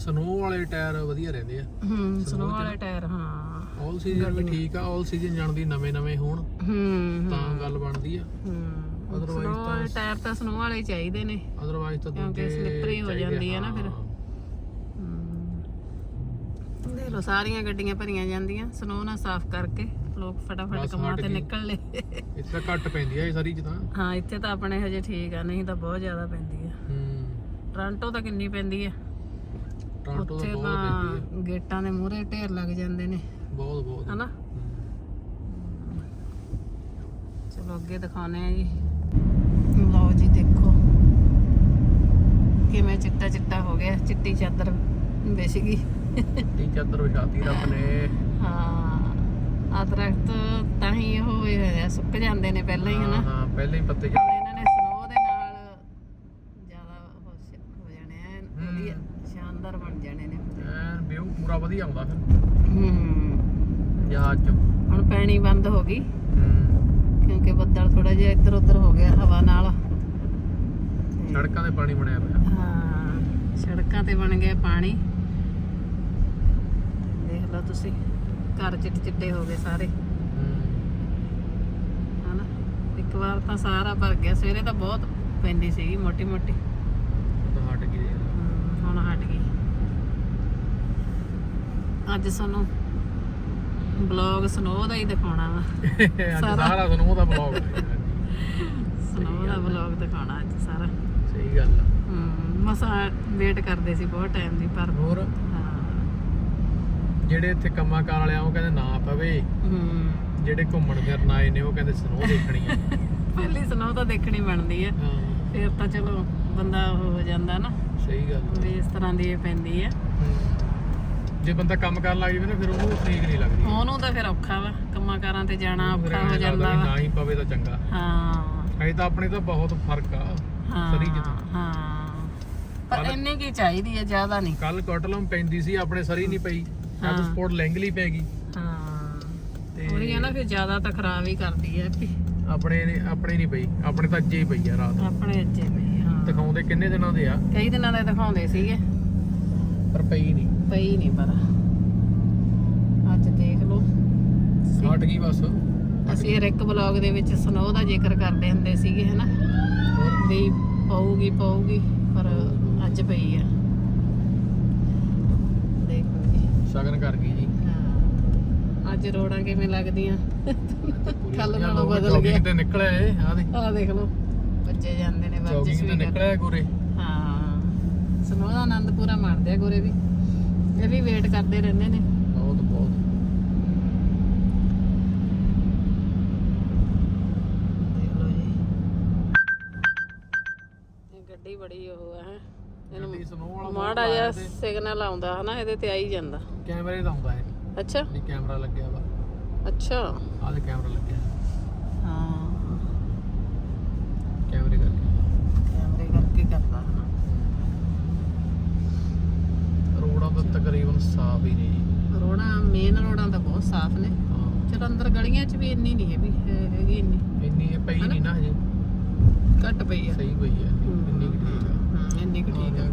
ਸਨੋ ਵਾਲੇ ਟਾਇਰ ਵਧੀਆ ਰਹਿੰਦੇ ਆ। ਹੂੰ ਸਨੋ ਵਾਲੇ? ਟਾਇਰ ਹਾਂ। ਆਲ ਸੀਜ਼ਨ ਵੀ ਠੀਕ ਆ ਆਲ ਸੀਜ਼ਨ ਜਾਣਦੀ ਨਵੇਂ ਨਵੇਂ ਹੋਣ ਹੂੰ ਤਾਂ ਗੱਲ ਬਣਦੀ ਆ। ਹੂੰ Otherwise ਸਨੋ ਵਾਲੇ ਤਾਂ- ਟਾਇਰ ਤਾਂ ਸਨੋ ਵਾਲੇ ਹੀ ਚਾਹੀਦੇ ਨੇ। ਅਦਰਵਾਈਜ਼ ਤਾਂ ਦੂਜੇ ਹੋ ਜਾਂਦੀ ਨਾ ਫਿਰ। ਸਾਰੀਆਂ ਗੱਡੀਆਂ ਭਰੀਆਂ ਜਾਂਦੀਆਂ ਸਨੋ ਨਾਲ ਸਾਫ਼ ਕਰਕੇ ਲੋਕ ਫਟਾਫਟ ਕੰਮਾਂ ਤੇ। ਨਿਕਲ ਲਏ ਇੱਥੇ ਘੱਟ ਪੈਂਦੀ ਆ ਇਹ ਸਾਰੀ ਤਾਂ ਹਾਂ ਇੱਥੇ ਤਾਂ ਆਪਣੇ ਹਜੇ ਠੀਕ ਆ ਨਹੀਂ ਤਾਂ ਬਹੁਤ ਜ਼ਿਆਦਾ ਪੈਂਦੀ ਆ। ਹੂੰ। ਟੋਰਾਂਟੋ ਤਾਂ ਕਿੰਨੀ ਪੈਂਦੀ ਆ? ਟੋਰਾਂਟੋ ਉੱਥੇ ਤਾਂ ਬਹੁਤ ਗੇਟਾਂ ਦੇ ਮੂਹਰੇ ਢੇਰ ਲੱਗ ਜਾਂਦੇ ਨੇ। ਬਹੁਤ ਬਹੁਤ। ਹਨਾ। ਚਲੋ ਅੱਗੇ ਦਿਖਾਉਨੇ ਆ ਜੀ। ਲਓ ਜੀ ਦੇਖੋ। ਕਿਵੇਂ ਚਿੱਟਾ ਚਿੱਟਾ ਹੋ ਗਿਆ ਚਿੱਟੀ ਚਾਦਰ ਵਿਛ ਗਈ ਟੀ ਚਾਦਰ ਵਿਛਾਤੀ ਰੱਬ ਨੇ। ਹਾਂ। ਆ ਦਰਖਤ ਤਾਂ ਹੀ ਉਹ ਹੋਏ ਹੋਏ ਆ ਸੁੱਕ ਜਾਂਦੇ ਨੇ ਪਹਿਲਾਂ ਹੀ ਹਨਾ? ਹਾਂ ਪਹਿਲਾਂ ਹੀ ਪੱਤੇ ਹੁਣ ਜਾ ਇਹਨਾਂ ਨੇ ਸਨੋ ਦੇ ਨਾਲ ਜ਼ਿਆਦਾ ਉਹ ਸ਼- ਹੋ ਜਾਣੇ ਐਨ ਵਧੀਆ ਸ਼ਾਨਦਾਰ ਬਣ ਜਾਣੇ ਨੇ ਐਨ ਵਿਊ ਪੂਰਾ ਵਧੀਆ ਆਉਂਦਾ ਫਿਰ। ਹੂੰ। ਜਹਾਜ਼ ਚ। ਹੁਣ ਪੈਣੀ ਬੰਦ ਹੋ ਗਈ। ਹੂੰ। ਕਿਉਂਕਿ ਬੱਦਲ ਥੋੜਾ ਜਿਹਾ ਇੱਧਰ ਉੱਧਰ ਹੋ ਗਿਆ ਹਵਾ ਨਾਲ। ਤੇ ਸੜਕਾਂ ਤੇ ਪਾਣੀ ਬਣਿਆ ਪਿਆ। ਹਾਂ ਸੜਕਾਂ ਤੇ ਬਣ ਗਿਆ ਪਾਣੀ। ਦੇਖ ਲਓ ਤੁਸੀਂ ਘਰ ਚਿੱਟ ਚਿੱਟੇ ਹੋ ਗਏ ਸਾਰੇ। ਹੂੰ। ਹਨਾ ਇੱਕ ਵਾਰ ਤਾਂ ਸਾਰਾ ਭਰ ਗਿਆ। ਸਵੇਰੇ ਤਾਂ ਬਹੁਤ ਪੈਂਦੀ ਸੀਗੀ ਮੋਟੀ ਮੋਟੀ ਉਹ ਤਾਂ ਹਟ ਗਈ। ਦੇਖ ਹਮ, ਹੁਣ ਹਟ ਅੱਜ ਸਾਨੂੰ ਬਲੌਗ ਸਨੋ ਦਾ ਹੀ ਦਿਖਾਉਣਾ ਵਾ। ਅੱਜ ਸਾਰਾ। ਸਾਰਾ ਤੁਹਾਨੂੰ ਉਹਦਾ ਬਲੌਗ ਸਨੋ ਦਾ ਬਲੌਗ ਦਿਖਾਉਣਾ ਅੱਜ ਸਾਰਾ। ਸਹੀ ਗੱਲ ਆ। ਹਮ, ਮਸਾਂ ਵੇਟ ਕਰਦੇ ਸੀ ਬਹੁਤ ਟਾਈਮ ਦੀ ਪਰ ਹੋਰ? ਹਾਂ। ਜਿਹੜੇ ਇੱਥੇ ਕੰਮਾਂ ਕਾਰ ਵਾਲੇ ਆ ਉਹ ਕਹਿੰਦੇ ਨਾ ਪਵੇ। ਹਮ, ਜਿਹੜੇ ਘੁੰਮਣ ਫਿਰਨ ਆਏ ਨੇ ਉਹ ਕਹਿੰਦੇ ਸਨੋ ਦੇਖਣੀ ਆ। (laughs) ਪਹਿਲੀ ਸਨੋ ਤਾਂ ਦੇਖਣੀ ਬਣਦੀ ਹੈ ਹਾਂ। ਫਿਰ ਤਾਂ ਚਲੋ ਬੰਦਾ ਉਹ ਹੋ ਜਾਂਦਾ ਨਾ। ਸਹੀ ਗੱਲ ਆ। ਵੀ ਇਸ ਤਰ੍ਹਾਂ ਦੀ ਇਹ ਪੈਂਦੀ ਹੈ ਹੂੰ। ਜੇ ਬੰਦਾ ਕੰਮ ਕਰਨ ਲੱਗ ਜਾਵੇ ਨਾ ਫਿਰ ਉਹਨੂੰ ਠੀਕ ਨਹੀਂ ਲੱਗਦੀ। ਉਹਨੂੰ ਤਾਂ ਫਿਰ ਔਖਾ ਵਾ ਕੰਮਾਂ ਕਾਰਾਂ ਤੇ ਜਾਣਾ ਫਿਰ ਔਖਾ ਐਂ ਹੋ ਲੱਗਦਾ ਜਾਂਦਾ ਵੀ ਵਾ। ਨਾ ਹੀ ਪਵੇ ਤਾਂ ਚੰਗਾ। ਹਾਂ। ਅਜੇ ਤਾਂ ਆਪਣੇ ਤਾਂ ਬਹੁਤ ਫ਼ਰਕ ਆ ਹਾਂ ਸਰੀ ਤਾਂ ਹਾਂ। ਪਰ ਇੰਨੀ ਕੀ ਚਾਹੀਦੀ ਹੈ ਜ਼ਿਆਦਾ ਨਹੀਂ। ਕੱਲ ਕੋਟਲਮ ਪੈਂਦੀ ਸੀ ਆਪਣੇ ਸਰੀ ਨਹੀਂ ਪਈ। ਹਾਂ। ਸਪੋਰਟ ਲੈਂਗਲੀ ਪੈ ਗਈ। ਹਾਂ। ਤੇ ਉਹੀ ਨਾ ਫਿਰ ਜ਼ਿਆਦਾ ਤਾਂ ਖਰਾਬ ਹੀ ਕਰਦੀ ਹੈ ਵੀ ਆਪਣੇ ਨੇ ਆਪਣੇ ਨਹੀਂ ਪਈ। ਆਪਣੇ ਤਾਂ ਅੱਜੇ ਹੀ ਪਈ ਆ ਰਾਤ। ਆਪਣੇ ਅੱਜੇ ਪਈ ਹਾਂ। ਦਿਖਾਉਂਦੇ ਕਿੰਨੇ ਦਿਨਾਂ ਦੇ ਆ? ਕਈ ਦਿਨਾਂ ਦੇ ਦਿਖਾਉਂਦੇ ਸੀਗੇ। ਪਰ ਪਈ ਨਹੀਂ। ਪਈ ਨਹੀਂ ਪਰ। ਅੱਜ ਦੇਖ ਲਓ। ਹਟ ਗਈ ਬਸ। ਅਸੀਂ ਹਰ ਇੱਕ ਬਲੌਗ ਦੇ ਵਿੱਚ ਸਨੋ ਦਾ ਜ਼ਿਕਰ ਕਰਦੇ ਹੁੰਦੇ ਸੀਗੇ ਹਨਾ? ਵੀ ਪਊਗੀ ਪਊਗੀ ਪਰ ਅੱਜ ਪਈ ਆ। ਦੇਖੋ ਜੀ। ਸ਼ਗਨ ਕਰ ਗਈ ਜੀ। ਹਾਂ। ਅੱਜ ਰੋੜਾਂ ਕਿਵੇਂ ਲੱਗਦੀਆਂ? ਕੱਲ ਨਾਲੋਂ ਬਦਲ ਗਿਆ। ਤੇ ਨਿਕਲਿਆ ਏ ਆ ਦੇ ਆ ਦੇਖ ਲਓ। ਬੱਚੇ ਜਾਂਦੇ ਨੇ ਵਰਜਿਸ਼ ਵੀ ਨਿਕਲਿਆ ਗੋਰੇ ਹਾਂ। ਸਨੋ ਦਾ ਆਨੰਦ ਪੂਰਾ ਮਾਣਦੇ ਆ ਗੋਰੇ ਵੀ। ਇਹ ਵੀ ਵੇਟ ਕਰਦੇ ਰਹਿੰਦੇ ਨੇ। ਬਹੁਤ ਬਹੁਤ। ਦੇਖ ਲਓ ਜੀ। ਇਹ ਗੱਡੀ ਬੜੀ ਉਹ ਹੈ। ਗੱਡੀ ਇਹਨੂੰ ਸਨੋ ਵਾਲਾ ਮਾੜਾ ਜਿਹਾ ਸਿਗਨਲ ਆਉਂਦਾ ਹਨਾ ਇਹਦੇ ਤੇ ਆ ਹੀ ਜਾਂਦਾ। ਕੈਮਰੇ ਦਾ ਆਉਂਦਾ ਹੈ ਅੱਛਾ। ਨਹੀਂ ਕੈਮਰਾ ਲੱਗਿਆ ਵਾ। ਅੱਛਾ। ਆਹ ਦੇ ਕੈਮਰਾ ਲੱਗਿਆ। ਹਾਂ ਕੈਮਰੇ ਕਰਕੇ ਕੈਮਰੇ ਕਰਕੇ ਕਰਦਾ ਹਨਾ ਰੋਡਾਂ ਤਾਂ ਤਕਰੀਬਨ ਸਾਫ਼ ਹੀ ਨੇ ਜੀ। ਰੋਡਾਂ ਮੇਨ ਰੋਡਾਂ ਤਾਂ ਬਹੁਤ ਸਾਫ਼ ਨੇ। ਚਲੋ ਅੰਦਰ ਗਲੀਆਂ 'ਚ ਵੀ ਇੰਨੀ ਨਹੀਂ ਹੈ ਵੀ ਹੈਗੀ ਇੰਨੀ। ਇੰਨੀ ਇਹ ਪਈ ਨਹੀਂ ਨਾ ਹਜੇ। ਘੱਟ ਪਈ ਆ। ਸਹੀ ਪਈ ਹੈ। ਇੰਨੀ ਕੁ ਠੀਕ ਆ। ਹੂੰ ਇੰਨੀ ਕੁ ਠੀਕ ਆ।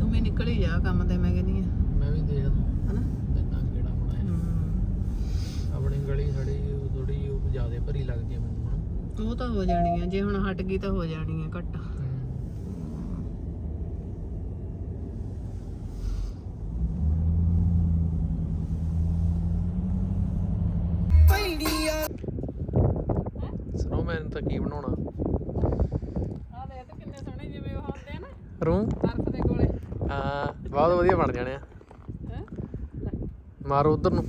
ਤੂੰ ਵੀ ਨਿਕਲ ਹੀ ਜਾ ਕੰਮ ਤੇ ਮੈਂ ਕਹਿੰਦੀ ਆ। ਮੈਂ ਵੀ ਹਨਾ? ਕਿਹੜਾ ਹੂੰ। ਆਪਣੀ ਗਲੀ ਥੜੀ ਥੋੜੀ ਜ਼ਿਆਦਾ ਭਰੀ ਲੱਗਦੀ ਹੈ ਉਹ ਤਾਂ ਹੋ ਜਾਣੀ ਆ ਜੇ ਹੁਣ ਹਟ ਗਈ ਤਾਂ ਹੋ ਜਾਣੀ ਆ ਘੱਟ। ਸਨੋਮੈਨ ਤਾਂ ਕੀ ਬਣਾਉਣਾ? ਆ ਲੈ ਤੇ ਕਿੰਨੇ ਸੋਹਣੇ ਜਿਵੇਂ ਉਹ ਹੁੰਦੇ ਆ ਨਾ ਰੂਮ ਬਰਫ਼ ਦੇ ਕੋਲੇ। ਹਾਂ ਬਹੁਤ ਵਧੀਆ ਬਣ ਜਾਣੇ ਆ। ਮਾਰੋ ਉਧਰ ਨੂੰ।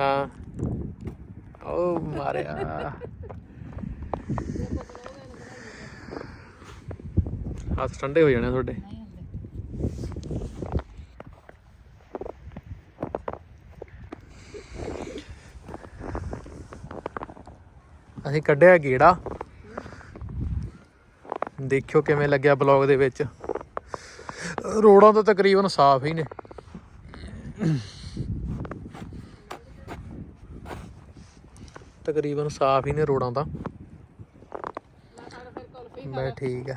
ਹਾਂ। ਉਹ ਮਾਰਿਆ। ਹੱਥ ਠੰਡੇ ਹੋ ਜਾਣੇ ਤੁਹਾਡੇ। ਅਸੀਂ ਕੱਢਿਆ ਗੇੜਾ। ਦੇਖਿਓ ਕਿਵੇਂ ਲੱਗਿਆ ਬਲੌਗ ਦੇ ਵਿੱਚ। ਰੋਡਾਂ ਤਾਂ ਤਕਰੀਬਨ ਸਾਫ਼ ਹੀ ਨੇ। ਤਕਰੀਬਨ ਸਾਫ਼ ਹੀ ਨੇ ਰੋਡਾਂ ਤਾਂ। ਕੁਲਫੀ ਮੈਂ ਠੀਕ ਆ।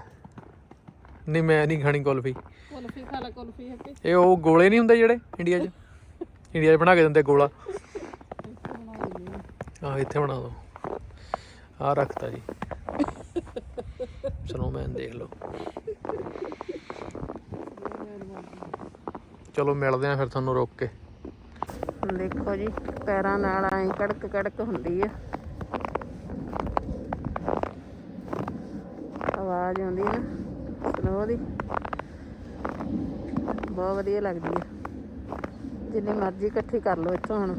ਨਹੀਂ ਮੈਂ ਨਹੀਂ ਖਾਣੀ ਕੁਲਫੀ। ਕੁਲਫੀ ਖਾ ਲੈ ਕੁਲਫੀ ਹੈ ਕਿ। ਇਹ ਉਹ ਗੋਲੇ ਨਹੀਂ ਹੁੰਦੇ ਜਿਹੜੇ ਇੰਡੀਆ 'ਚ? ਇੰਡੀਆ 'ਚ ਬਣਾ ਕੇ ਦਿੰਦੇ ਗੋਲਾ। ਆਹ ਇੱਥੇ ਬਣਾ ਦੋ। ਆਹ ਰੱਖਤਾ ਜੀ। ਸਨੋਮੈਨ ਦੇਖ ਲਓ। ਚਲੋ ਮਿਲਦੇ ਆ ਫਿਰ ਤੁਹਾਨੂੰ ਰੋਕ ਕੇ। ਦੇਖੋ ਜੀ, ਪੈਰਾਂ ਨਾਲ ਐਂ ਕੜਕ ਕੜਕ ਹੁੰਦੀ ਆ। ਆਵਾਜ਼ ਆਉਂਦੀ ਹੈ ਨਾ ਸਨੋ ਦੀ ਬਹੁਤ ਵਧੀਆ ਲੱਗਦੀ ਹੈ ਜਿੰਨੀ ਮਰਜ਼ੀ ਇਕੱਠੀ ਕਰ ਲਓ ਇੱਥੋਂ ਹੁਣ।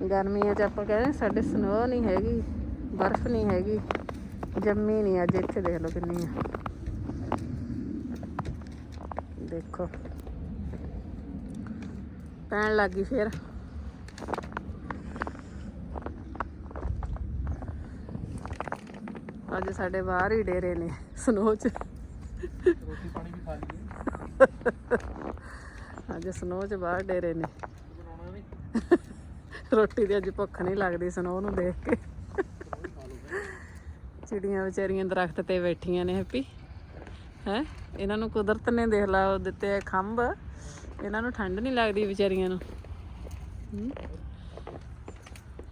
ਗਰਮੀਆਂ 'ਚ ਆਪਾਂ ਕਹਿੰਦੇ ਸਾਡੇ ਸਨੋ ਨਹੀਂ ਹੈਗੀ, ਬਰਫ਼ ਨਹੀਂ ਹੈਗੀ, ਜੰਮੀ ਨਹੀਂ ਅੱਜ, ਇੱਥੇ ਦੇਖ ਲਓ ਕਿੰਨੀ ਆ। ਦੇਖੋ। ਪੈਣ ਲੱਗ ਗਈ ਫਿਰ। ਅੱਜ ਸਾਡੇ ਬਾਹਰ ਹੀ ਡੇਰੇ ਨੇ ਸਨੋ 'ਚ। ਰੋਟੀ ਪਾਣੀ ਵੀ ਖਾ ਲਈਏ ਅੱਜ ਸਨੋ 'ਚ ਬਾਹਰ ਡੇਰੇ ਨੇ। ਰੋਟੀ ਦੀ ਅੱਜ ਭੁੱਖ ਨਹੀਂ ਲੱਗਦੀ ਸਨੋ ਨੂੰ ਦੇਖ ਕੇ। ਚਿੜੀਆਂ ਵਿਚਾਰੀਆਂ ਦਰਖਤ ਤੇ ਬੈਠੀਆਂ ਨੇ ਹੈਪੀ। ਹੈ? ਇਹਨਾਂ ਨੂੰ ਕੁਦਰਤ ਨੇ ਦੇਖ ਲਾ ਦਿੱਤੇ ਖੰਭ। ਇਹਨਾਂ ਨੂੰ ਠੰਡ ਨਹੀਂ ਲੱਗਦੀ ਵਿਚਾਰੀਆਂ ਨੂੰ।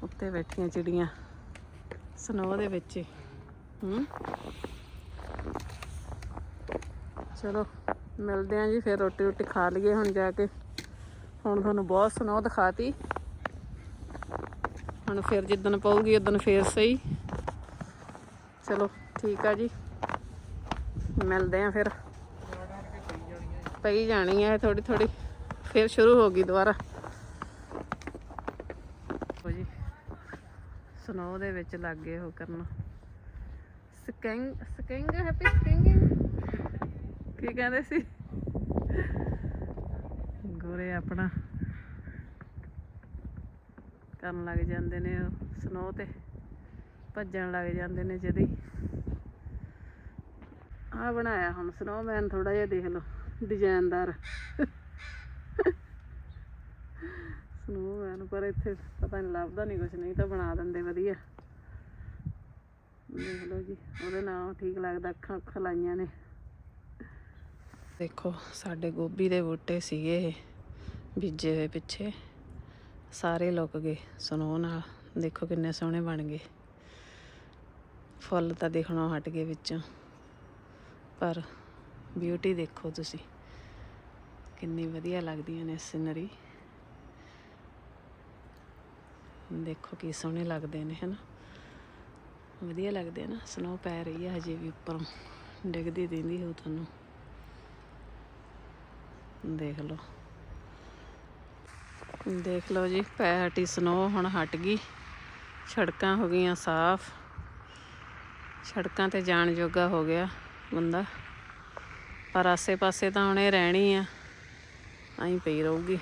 ਉੱਤੇ ਬੈਠੀਆਂ ਚਿੜੀਆਂ। ਸਨੋ ਦੇ ਵਿੱਚ ਹੀ। ਚਲੋ, ਮਿਲਦੇ ਆਂ ਜੀ, ਫਿਰ ਰੋਟੀ ਰੋਟੀ ਖਾ ਲਈਏ ਹੁਣ ਜਾ ਕੇ। ਹੁਣ ਤੁਹਾਨੂੰ ਬਹੁਤ ਸਨੋ ਦਿਖਾਤੀ। ਹੁਣ ਫਿਰ ਜਿੱਦਣ ਪਊਗੀ ਉਦੋਂ ਫਿਰ ਸਹੀ। ਚਲੋ, ਠੀਕ ਆ ਜੀ। ਮਿਲਦੇ ਆ ਫਿਰ। ਪਈ ਜਾਣੀ ਹੈ ਥੋੜੀ ਥੋੜੀ ਫਿਰ ਸ਼ੁਰੂ ਹੋ ਗਈ ਦੁਬਾਰਾ। ਹੋ ਜੀ ਸਨੋ ਦੇ ਵਿੱਚ ਲੱਗ ਗਏ ਉਹ ਕਰਨ। ਸਕੈਂਗ ਸਕੈਂਗ ਹੈਪੀ, ਸਕੈਂਗਿੰਗ। ਕੀ ਕਹਿੰਦੇ ਸੀ? ਗੋਰੇ ਆਪਣਾ ਕਰਨ ਲੱਗ ਜਾਂਦੇ ਨੇ ਉਹ ਸਨੋ ਤੇ ਭੱਜਣ ਲੱਗ ਜਾਂਦੇ ਨੇ ਜਦੀ। ਆ ਬਣਾਇਆ ਹੁਣ ਸਨੋਮੈਨ ਥੋੜਾ ਜਿਹਾ ਦੇਖ ਲਓ। ਡਿਜ਼ਾਈਨਦਾਰ। ਸਨੋਮੈਨ ਪਰ ਇੱਥੇ ਪਤਾ ਨਹੀਂ ਲੱਭਦਾ ਨਹੀਂ ਕੁਛ, ਨਹੀਂ ਤਾਂ ਬਣਾ ਦਿੰਦੇ ਵਧੀਆ। ਦੇਖ ਲਓ ਜੀ, ਉਹਦੇ ਨਾਲ ਠੀਕ ਲੱਗਦਾ, ਅੱਖਾਂ ਅੱਖਾਂ ਲਾਈਆਂ ਨੇ। ਦੇਖੋ, ਸਾਡੇ ਗੋਭੀ ਦੇ ਬੂਟੇ ਸੀਗੇ ਬੀਜੇ ਹੋਏ ਪਿੱਛੇ। ਸਾਰੇ ਲੁੱਕ ਗਏ ਸਨੋ ਨਾਲ, ਦੇਖੋ ਕਿੰਨੇ ਸੋਹਣੇ ਬਣ ਗਏ। ਫੁੱਲ ਤਾਂ ਦਿਖਣੋਂ ਹਟ ਗਏ ਵਿੱਚੋਂ। ਪਰ ਬਿਊਟੀ ਦੇਖੋ ਤੁਸੀਂ। ਕਿੰਨੀ ਵਧੀਆ ਲੱਗਦੀਆਂ ਨੇ ਸਿਨਰੀ ਦੇਖੋ ਕੀ ਸੋਹਣੇ ਲੱਗਦੇ ਨੇ, ਹਨਾ? ਵਧੀਆ ਲੱਗਦੇ ਆ ਨਾ। ਸਨੋ ਪੈ ਰਹੀ ਹੈ ਹਜੇ ਵੀ ਉੱਪਰੋਂ। ਡਿੱਗਦੀ ਦਿੰਦੀ ਹੋ ਤੁਹਾਨੂੰ। ਦੇਖ ਲਓ। ਦੇਖ ਲਓ ਜੀ, ਪੈ ਹਟੀ ਸਨੋ ਹੁਣ ਹਟ ਗਈ। ਸੜਕਾਂ ਹੋ ਗਈਆਂ ਸਾਫ਼। ਸੜਕਾਂ ਤੇ ਜਾਣ ਜੋਗਾ ਹੋ ਗਿਆ ਬੰਦਾ। ਪਰ ਆਸੇ-ਪਾਸੇ ਤਾਂ ਹੁਣੇ ਰਹਿਣੀ ਆ। ਐਂ ਪਈ ਰਹੂਗੀ।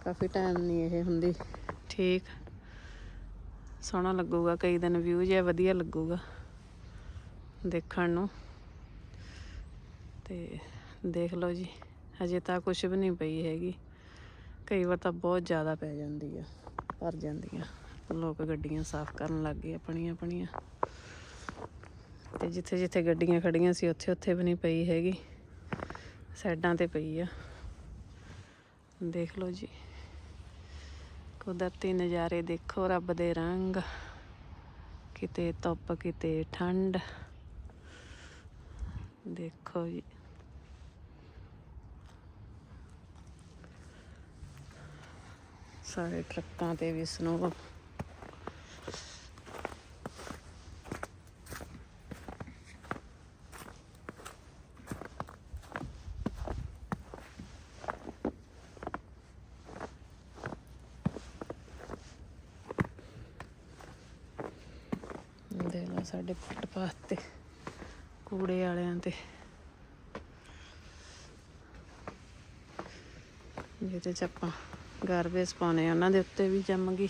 ਕਾਫੀ ਟਾਈਮ ਨਹੀਂ ਇਹ ਹੁੰਦੀ। ਠੀਕ। ਸੋਹਣਾ ਲੱਗੂਗਾ ਕਈ ਦਿਨ ਵਿਊ ਜਿਹਾ ਵਧੀਆ ਲੱਗੂਗਾ ਦੇਖਣ ਨੂੰ। ਤੇ ਦੇਖ ਲਓ ਜੀ ਹਜੇ ਤਾਂ ਕੁਝ ਵੀ ਨਹੀਂ ਪਈ ਹੈਗੀ। ਕਈ ਵਾਰ ਤਾਂ ਬਹੁਤ ਜ਼ਿਆਦਾ ਪੈ ਜਾਂਦੀ ਆ ਭਰ ਜਾਂਦੀਆਂ ਲੋਕ ਗੱਡੀਆਂ ਸਾਫ਼ ਕਰਨ ਲੱਗ ਗਏ ਆਪਣੀਆਂ ਆਪਣੀਆਂ ਤੇ ਜਿੱਥੇ ਜਿੱਥੇ ਗੱਡੀਆਂ ਖੜੀਆਂ ਸੀ, ਉੱਥੇ ਉੱਥੇ ਵੀ ਨਹੀਂ ਪਈ ਹੈਗੀ। ਸਾਈਡਾਂ ਤੇ ਪਈ ਆ। ਦੇਖ ਲਓ ਜੀ। ਕੁਦਰਤੀ ਨਜ਼ਾਰੇ ਦੇਖੋ, ਰੱਬ ਦੇ ਰੰਗ। ਕਿਤੇ ਧੁੱਪ, ਕਿਤੇ ਠੰਡ। ਦੇਖੋ ਜੀ। ਸਾਰੇ ਟਰੱਕਾਂ ਤੇ ਵੀ ਸਨੋ ਦੇ ਲਓ ਸਾਡੇ ਫੁੱਟਪਾਥ ਤੇ ਕੂੜੇ ਵਾਲਿਆਂ ਤੇ ਜਿਹਦੇ ਚ ਆਪਾਂ ਗਾਰਬੇਜ ਪਾਉਣੇ ਉਹਨਾਂ ਦੇ ਉੱਤੇ ਵੀ ਜੰਮ ਗਈ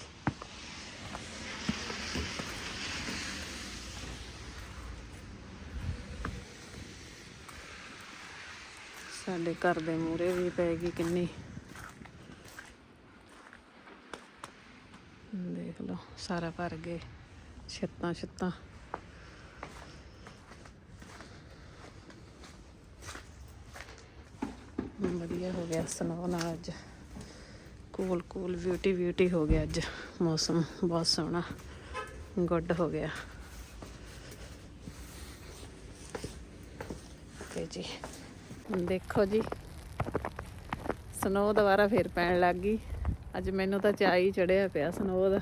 ਸਾਡੇ ਘਰ ਦੇ ਮੂਹਰੇ ਵੀ ਪੈ ਗਈ ਕਿੰਨੀ। ਦੇਖ ਲਓ, ਸਾਰਾ ਭਰ ਗਏ ਛੱਤਾਂ ਛੱਤਾਂ ਵਧੀਆ ਹੋ ਸਨੋ ਨਾਲ ਅੱਜ। ਕੂਲ ਕੂਲ ਬਿਊਟੀ ਬਿਊਟੀ ਹੋ ਗਿਆ ਅੱਜ। ਮੌਸਮ ਬਹੁਤ ਸੋਹਣਾ ਗੁੱਡ ਹੋ ਗਿਆ। ਤੇ ਜੀ ਦੇਖੋ ਜੀ। ਸਨੋ ਦੁਬਾਰਾ ਫੇਰ ਪੈਣ ਲੱਗ ਗਈ। ਅੱਜ ਮੈਨੂੰ ਤਾਂ ਚਾਅ ਹੀ ਚੜਿਆ ਪਿਆ ਸਨੋ ਦਾ।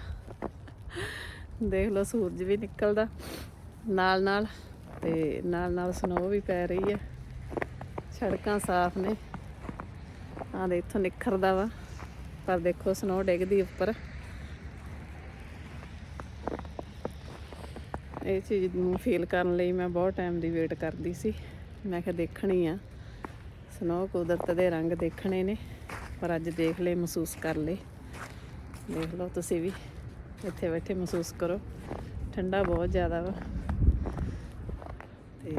ਦੇਖ ਲਓ, ਸੂਰਜ ਵੀ ਨਿਕਲਦਾ ਨਾਲ ਨਾਲ। ਤੇ ਨਾਲ ਨਾਲ ਸਨੋ ਵੀ ਪੈ ਰਹੀ ਹੈ। ਸੜਕਾਂ ਸਾਫ਼ ਨੇ। ਆਹ ਦੇ ਇੱਥੋਂ ਨਿਖਰਦਾ ਵਾ। ਪਰ ਦੇਖੋ ਸਨੋ ਡਿੱਗਦੀ ਉੱਪਰ। ਇਹ ਚੀਜ਼ ਨੂੰ ਫੀਲ ਕਰਨ ਲਈ ਮੈਂ ਬਹੁਤ ਟਾਈਮ ਦੀ ਵੇਟ ਕਰਦੀ ਸੀ। ਮੈਂ ਕਿਹਾ ਦੇਖਣੀ ਆ। ਸਨੋ ਕੁਦਰਤ ਦੇ ਰੰਗ ਦੇਖਣੇ ਨੇ। ਪਰ ਅੱਜ ਦੇਖ ਲਏ, ਮਹਿਸੂਸ ਕਰ ਲਏ। ਦੇਖ ਲਓ ਤੁਸੀਂ ਵੀ। ਇੱਥੇ ਬੈਠੇ ਮਹਿਸੂਸ ਕਰੋ। ਠੰਡਾ ਬਹੁਤ ਜ਼ਿਆਦਾ ਵਾ। ਤੇ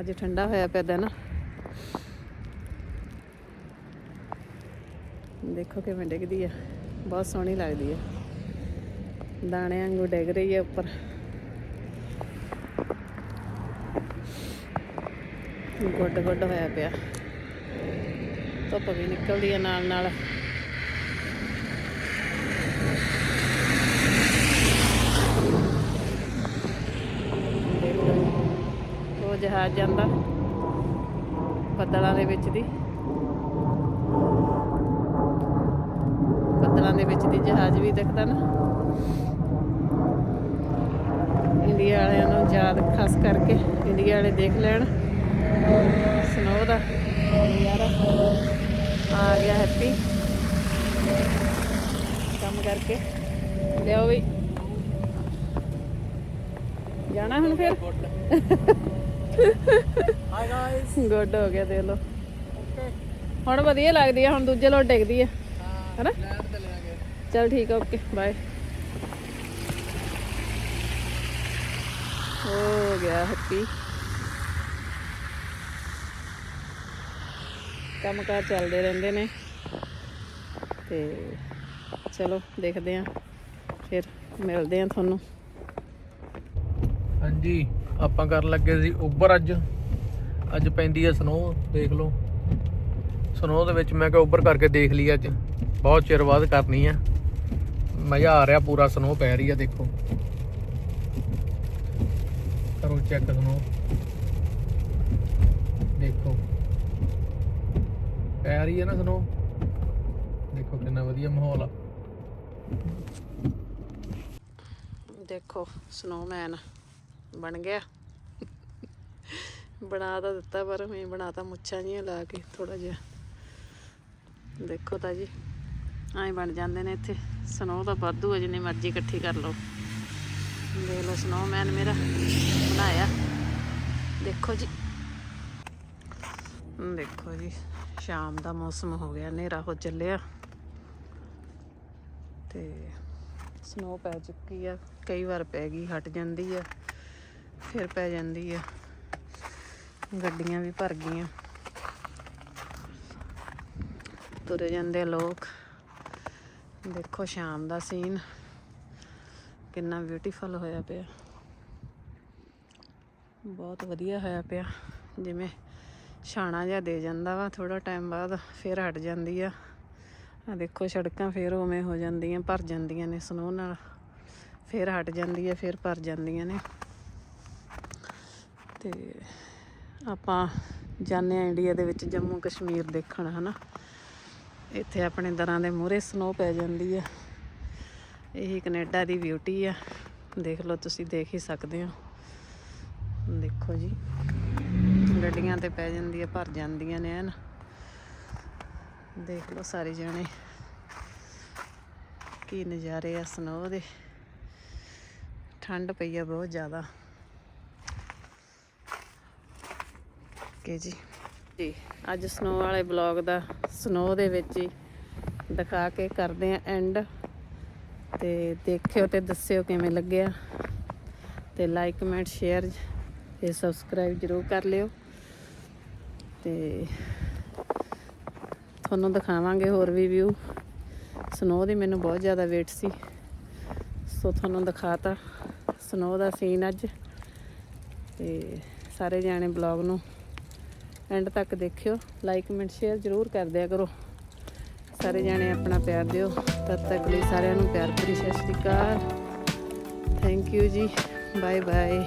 ਅੱਜ ਠੰਡਾ ਹੋਇਆ ਪਿਆ ਦਿਨ। ਦੇਖੋ ਕਿਵੇਂ ਡਿੱਗਦੀ ਆ। ਬਹੁਤ ਸੋਹਣੀ ਲੱਗਦੀ ਆ। ਦਾਣੇ ਵਾਂਗੂ ਡਿੱਗ ਰਹੀ ਆ ਉੱਪਰ। ਗੁੱਡ ਗੁੱਡ ਹੋਇਆ ਪਿਆ। ਧੁੱਪ ਵੀ ਨਿਕਲਦੀ ਆ ਨਾਲ ਨਾਲ। ਉਹ ਜਹਾਜ਼ ਜਾਂਦਾ। ਬੱਦਲਾਂ ਦੇ ਵਿੱਚ ਦੀ। ਬੱਦਲਾਂ ਦੇ ਵਿੱਚ ਦੀ ਜਹਾਜ਼ ਵੀ ਦਿਖਦਾ ਨਾ। ਇੰਡੀਆ ਵਾਲਿਆਂ ਨੂੰ ਯਾਦ ਖਾਸ ਕਰਕੇ ਇੰਡੀਆ ਵਾਲੇ ਦੇਖ ਲੈਣ। ਸਨੋ ਦਾ ਯਾਰ ਆ ਗਿਆ ਹੈਪੀ। ਕੰਮ ਕਰਕੇ। ਲਿਆਓ ਵੀ ਜਾਣਾ ਹੁਣ ਫਿਰ? ਹਾਈ ਗਾਇਸ ਗੁੱਡ ਹੋ ਗਿਆ ਦੇਖ ਲਓ। ਹੁਣ ਵਧੀਆ ਲੱਗਦੀ ਆ ਹੁਣ ਦੂਜੇ ਲੋਟ ਡਿੱਗਦੀ ਆ। ਹੈਨਾ? ਚਲ ਠੀਕ ਆ ਓਕੇ ਬਾਏ ਹੋ ਗਿਆ ਹੈਪੀ ਕੰਮ ਕਾਰ ਚੱਲਦੇ ਰਹਿੰਦੇ ਨੇ। ਤੇ ਚਲੋ, ਦੇਖਦੇ ਆਂ, ਫਿਰ ਮਿਲਦੇ ਆਂ ਤੁਹਾਨੂੰ। ਹਾਂਜੀ, ਆਪਾਂ ਕਰਨ ਲੱਗੇ ਸੀ ਉਬਰ ਅੱਜ। ਅੱਜ ਪੈਂਦੀ ਹੈ ਸਨੋ ਦੇਖ ਲਓ। ਸਨੋ ਦੇ ਵਿੱਚ ਮੈਂ ਕਿਹਾ ਉੱਬਰ ਕਰਕੇ ਦੇਖ ਲਈ ਅੱਜ। ਬਹੁਤ ਚਿਰ ਬਾਅਦ ਕਰਨੀ ਆ। ਮਜ਼ਾ ਆ ਰਿਹਾ ਪੂਰਾ ਸਨੋ ਪੈ ਰਹੀ ਆ, ਦੇਖੋ। ਕਰੋ ਚੈੱਕ ਸਨੋ ਦੇਖੋ। ਪੈ ਰਹੀ ਹੈ ਨਾ ਸਨੋ ਦੇਖੋ ਕਿੰਨਾ ਵਧੀਆ ਮਾਹੌਲ ਆ। ਦੇਖੋ ਸਨੋਮੈਨ ਬਣ ਗਿਆ। ਬਣਾ ਤਾਂ ਦਿੱਤਾ, ਪਰ ਮੈਂ ਬਣਾਤਾ ਮੁੱਛਾਂ ਜੀਆਂ ਲਾ ਕੇ ਥੋੜਾ ਜਿਹਾ। ਦੇਖੋ ਤਾਂ ਜੀ, ਐਂ ਬਣ ਜਾਂਦੇ ਨੇ ਇੱਥੇ। ਸਨੋ ਤਾਂ ਵਾਧੂ ਹੈ ਜਿੰਨੀ ਮਰਜ਼ੀ ਇਕੱਠੀ ਕਰ ਲਓ। ਦੇਖ ਲਓ ਸਨੋਮੈਨ ਮੇਰਾ ਬਣਾਇਆ। ਦੇਖੋ ਜੀ। ਦੇਖੋ ਜੀ, ਸ਼ਾਮ ਦਾ ਮੌਸਮ ਹੋ ਗਿਆ, ਹਨੇਰਾ ਹੋ ਚੱਲਿਆ। ਤੇ ਸਨੋ ਪੈ ਚੁੱਕੀ ਆ, ਕਈ ਵਾਰ ਪੈ ਗਈ, ਹਟ ਜਾਂਦੀ ਆ, ਫਿਰ ਪੈ ਜਾਂਦੀ ਆ। ਗੱਡੀਆਂ ਵੀ ਭਰ ਗਈਆਂ। ਤੁਰੇ ਜਾਂਦੇ ਆ ਲੋਕ। ਦੇਖੋ ਸ਼ਾਮ ਦਾ ਸੀਨ ਕਿੰਨਾ ਬਿਊਟੀਫੁਲ ਹੋਇਆ ਪਿਆ। ਬਹੁਤ ਵਧੀਆ ਹੋਇਆ ਪਿਆ। ਜਿਵੇਂ ਛਾਣਾ ਜਿਹਾ ਦੇ ਜਾਂਦਾ ਵਾ ਥੋੜਾ ਟਾਈਮ ਬਾਅਦ ਫਿਰ ਹਟ ਜਾਂਦੀ ਆ। ਆ ਦੇਖੋ ਸੜਕਾਂ ਫੇਰ ਉਵੇਂ ਹੋ ਜਾਂਦੀਆਂ, ਭਰ ਜਾਂਦੀਆਂ ਨੇ ਸਨੋ ਨਾਲ। ਫੇਰ ਹਟ ਜਾਂਦੀ ਹੈ ਫੇਰ ਭਰ ਜਾਂਦੀਆਂ ਨੇ। ਤੇ ਆਪਾਂ ਜਾਂਦੇ ਆ ਇੰਡੀਆ ਦੇ ਵਿੱਚ ਜੰਮੂ ਕਸ਼ਮੀਰ ਦੇਖਣ, ਹਨਾ? ਇੱਥੇ ਆਪਣੇ ਦਰਾਂ ਦੇ ਮੂਹਰੇ ਸਨੋ ਪੈ ਜਾਂਦੀ ਆ। ਇਹੀ ਕੈਨੇਡਾ ਦੀ ਬਿਊਟੀ ਆ। ਦੇਖ ਲਓ, ਤੁਸੀਂ ਦੇਖ ਹੀ ਸਕਦੇ ਹੋ। ਦੇਖੋ ਜੀ, ਗੱਡੀਆਂ ਤੇ ਪੈ ਜਾਂਦੀ ਆ, ਭਰ ਜਾਂਦੀਆਂ ਨੇ ਐਨ। ਦੇਖ ਲਓ ਸਾਰੇ ਜਣੇ ਕੀ ਨਜ਼ਾਰੇ ਆ ਸਨੋ ਦੇ। ਠੰਡ ਪਈ ਆ ਬਹੁਤ ਜ਼ਿਆਦਾ। ਕੇ ਜੀ। ਜੀ, ਅੱਜ ਸਨੋ ਵਾਲੇ ਬਲੌਗ ਦਾ ਸਨੋ ਦੇ ਵਿੱਚ ਹੀ ਦਿਖਾ ਕੇ ਕਰਦੇ ਆ ਐਂਡ ਤੇ ਦੇਖਿਓ ਤੇ ਦੱਸਿਓ ਕਿਵੇਂ ਲੱਗਿਆ। ਤੇ ਲਾਈਕ ਕਮੈਂਟ ਸ਼ੇਅਰ ਤੇ ਸਬਸਕ੍ਰਾਈਬ ਜਰੂਰ ਕਰ ਲਿਓ। ਤੇ ਤੁਹਾਨੂੰ ਦਿਖਾਵਾਂਗੇ ਹੋਰ ਵੀ ਵਿਊ ਸਨੋ ਦੀ ਮੈਨੂੰ ਬਹੁਤ ਜ਼ਿਆਦਾ ਵੇਟ ਸੀ। ਸੋ ਤੁਹਾਨੂੰ ਦਿਖਾਤਾ ਸਨੋ ਦਾ ਸੀਨ ਅੱਜ। ਤੇ ਸਾਰੇ ਜਾਣੇ ਬਲੌਗ ਨੂੰ ਐਂਡ ਤੱਕ ਦੇਖਿਓ। ਲਾਈਕ ਕਮੈਂਟ ਸ਼ੇਅਰ ਜ਼ਰੂਰ ਕਰ ਦਿਆ ਕਰੋ। ਸਾਰੇ ਜਾਣੇ ਆਪਣਾ ਪਿਆਰ ਦਿਓ। ਤਦ ਤੱਕ ਲਈ ਸਾਰਿਆਂ ਨੂੰ ਪਿਆਰ ਭਰੀ ਸਤਿ ਸ਼੍ਰੀ ਅਕਾਲ। ਥੈਂਕ ਯੂ ਜੀ। Bye bye